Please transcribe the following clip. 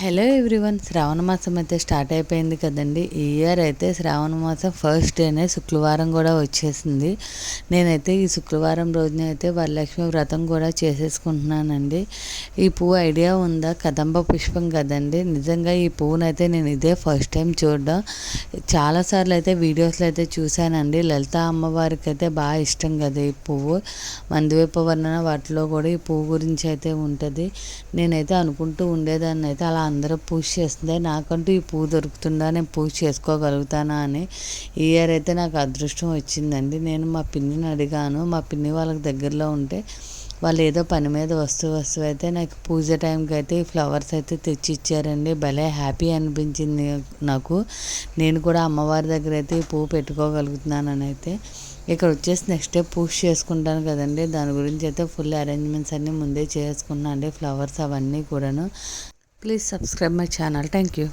Hello everyone శ్రావణ మాసం అయితే start అయిపోయింది కదండి. ఈ ఇయర్ అయితే శ్రావణ మాసం ఫస్ట్ డేనే శుక్రవారం కూడా వచ్చేసింది. నేనైతే ఈ శుక్రవారం రోజున అయితే వరలక్ష్మి వ్రతం కూడా చేసేసుకుంటున్నానండి. ఈ పువ్వు ఐడియా ఉందా? కదంబ పుష్పం కదండి. నిజంగా ఈ పువ్వునైతే నేను ఇదే ఫస్ట్ టైం చూడడం. చాలాసార్లు అయితే వీడియోస్లో అయితే చూశానండి. లలిత అమ్మవారికి అయితే బాగా ఇష్టం కదా ఈ పువ్వు. మందువేప వర్ణన వాటిలో కూడా ఈ పువ్వు గురించి అయితే ఉంటుంది. నేనైతే అనుకుంటూ ఉండేదాన్ని అయితే అలా అందరూ పూజ చేస్తుంది నాకంటూ ఈ పువ్వు దొరుకుతుందా? నేను పూజ చేసుకోగలుగుతానా అని ఈ ఇయర్ అయితే నాకు అదృష్టం వచ్చిందండి. నేను మా పిన్నిని అడిగాను. మా పిన్ని వాళ్ళకి దగ్గరలో ఉంటే వాళ్ళు ఏదో పని మీద వస్తూ వస్తూ అయితే నాకు పూజ టైంకి అయితే ఈ ఫ్లవర్స్ అయితే తెచ్చి ఇచ్చారండి భలే హ్యాపీ అనిపించింది నాకు. నేను కూడా అమ్మవారి దగ్గర అయితే ఈ పువ్వు పెట్టుకోగలుగుతున్నానని అయితే ఇక్కడ వచ్చేసి నెక్స్ట్ డే పూజ చేసుకుంటాను కదండి. దాని గురించి అయితే ఫుల్ అరేంజ్మెంట్స్ అన్నీ ముందే చేసుకున్నాను అండి. ఫ్లవర్స్ అవన్నీ కూడాను. Please subscribe my channel. Thank you.